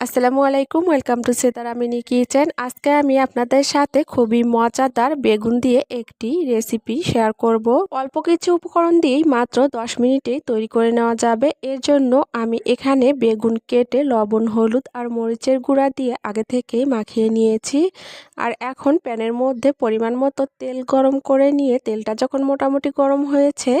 আসসালামু আলাইকুম, welcome to সেতারামিনি kitchen. আজকে আমি আপনাদের সাথে খুবই মজাদার বেগুন দিয়ে একটি রেসিপি শেয়ার করব। অল্প কিছু উপকরণ দিয়েই মাত্র 10 মিনিটে তৈরি করে নেওয়া যাবে। এর জন্য আমি এখানে বেগুন কেটে লবণ, হলুদ আর মরিচের গুঁড়া দিয়ে আগে থেকেই মাখিয়ে নিয়েছি। আর এখন প্যানের মধ্যে পরিমাণ মতো তেল গরম করে নিয়ে তেলটা যখন মোটামুটি গরম হয়েছে,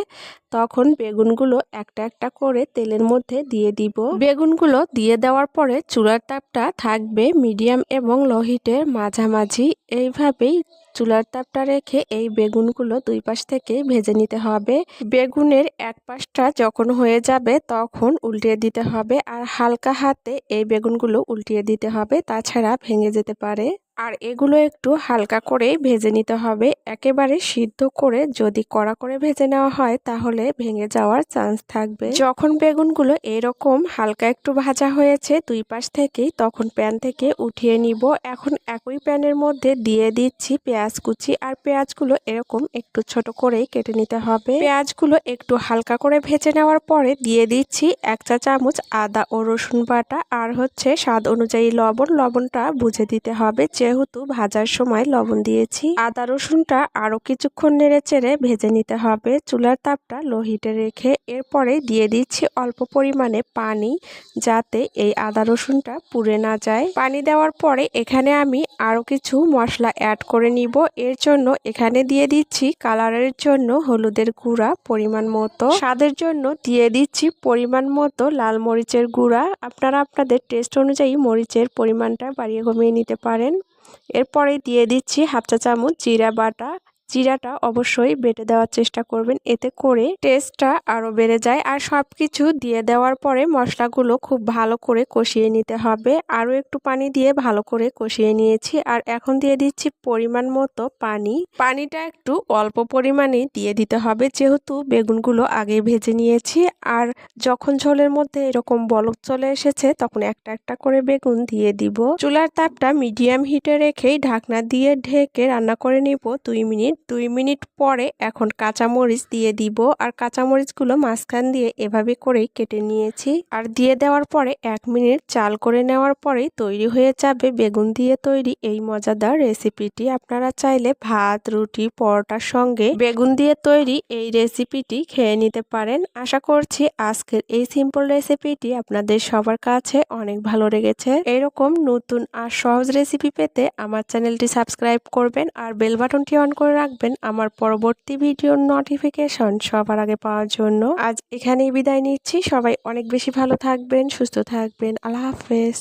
তখন বেগুনগুলো একটা একটা করে তেলের মধ্যে দিয়ে দিব। বেগুনগুলো দিয়ে দেওয়ার পরে চুলার তাপটা থাকবে মিডিয়াম এবং লো হিটের মাঝামাঝি। এইভাবেই চুলার তাপটা রেখে এই বেগুনগুলো দুই পাশ থেকে ভেজে নিতে হবে। বেগুনের এক পাশটা যখন হয়ে যাবে তখন উল্টিয়ে দিতে হবে আর হালকা হাতে এই বেগুনগুলো উল্টিয়ে দিতে হবে, তাছাড়া ভেঙে যেতে পারে। আর এগুলো একটু হালকা করে ভেজে নিতে হবে। একেবারে সিদ্ধ করে যদি কড়া করে ভেজে নেওয়া হয় তাহলে ভেঙে যাওয়ার চান্স থাকবে। যখন বেগুনগুলো এরকম হালকা একটু ভাজা হয়েছে দুই পাশ থেকেই তখন প্যান থেকে উঠিয়ে নিব। এখন একই প্যানের মধ্যে দিয়ে দিচ্ছি পেঁয়াজ কুচি আর পেঁয়াজগুলো এরকম একটু ছোট করেই কেটে নিতে হবে। পেঁয়াজগুলো একটু হালকা করে ভেজে নেওয়ার পরে দিয়ে দিচ্ছি এক চা চামচ আদা ও রসুন বাটা আর হচ্ছে স্বাদ অনুযায়ী লবণ। লবণটা বুঝে দিতে হবে, যেহেতু ভাজার সময় লবণ দিয়েছি। আদা রসুনটা আরও কিছুক্ষণ নেড়ে চেড়ে ভেজে নিতে হবে। চুলার তাপটা লো হিটে রেখে এরপরে দিয়ে দিচ্ছি অল্প পরিমাণে পানি যাতে এই আদা রসুনটা পুড়ে না যায়। পানি দেওয়ার পরে এখানে আমি আরও কিছু মশলা অ্যাড করে নিব। এর জন্য এখানে দিয়ে দিচ্ছি কালারের জন্য হলুদের গুঁড়া পরিমাণ মতো। স্বাদের জন্য দিয়ে দিচ্ছি পরিমাণ মতো লাল মরিচের গুঁড়া। আপনারা আপনাদের টেস্ট অনুযায়ী মরিচের পরিমাণটা বাড়িয়ে কমিয়ে নিতে পারেন। এরপরে দিয়ে দিচ্ছি হাফ চা চামচ জিরা বাটা। জিরাটা অবশ্যই বেটে দেওয়ার চেষ্টা করবেন। এতে করে টেস্টটা আরও বেড়ে যায়। আর সব কিছু দিয়ে দেওয়ার পরে মশলাগুলো খুব ভালো করে কষিয়ে নিতে হবে। আরও একটু পানি দিয়ে ভালো করে কষিয়ে নিয়েছি। আর এখন দিয়ে দিচ্ছি পরিমাণ মতো পানি। পানিটা একটু অল্প পরিমাণে দিয়ে দিতে হবে। যেহেতু বেগুনগুলো আগে ভেজে নিয়েছি। আর যখন ঝোলের মধ্যে এরকম বলক চলে এসেছে, তখন একটা একটা করে বেগুন দিয়ে দিব। চুলার তাপটা মিডিয়াম হিটে রেখেই ঢাকনা দিয়ে ঢেকে রান্না করে নিব দুই মিনিট। দুই মিনিট পরে এখন কাঁচামরিচ দিয়ে দিব আর কাঁচামরিচগুলো মাঝখান দিয়ে এভাবে করেই কেটে নিয়েছি। আর দিয়ে দেওয়ার পরে এক মিনিট চাল করে নেওয়ার পরেই তৈরি হয়ে যাবে বেগুন দিয়ে তৈরি এই মজাদার রেসিপিটি। আপনারা চাইলে ভাত, রুটি, পরোটার সঙ্গে বেগুন দিয়ে তৈরি এই রেসিপিটি খেয়ে নিতে পারেন। আশা করছি আজকের এই সিম্পল রেসিপিটি আপনাদের সবার কাছে অনেক ভালো লেগেছে। এরকম নতুন আর সহজ রেসিপি পেতে আমার চ্যানেলটি সাবস্ক্রাইব করবেন আর বেল বাটনটি অন করে রাখবেন। রাখবেন আমার পরবর্তী ভিডিওর নোটিফিকেশন সবার আগে পাওয়ার জন্য। আজ এখানেই বিদায় নিচ্ছি। সবাই অনেক বেশি ভালো থাকবেন, সুস্থ থাকবেন। আল্লাহ হাফেজ।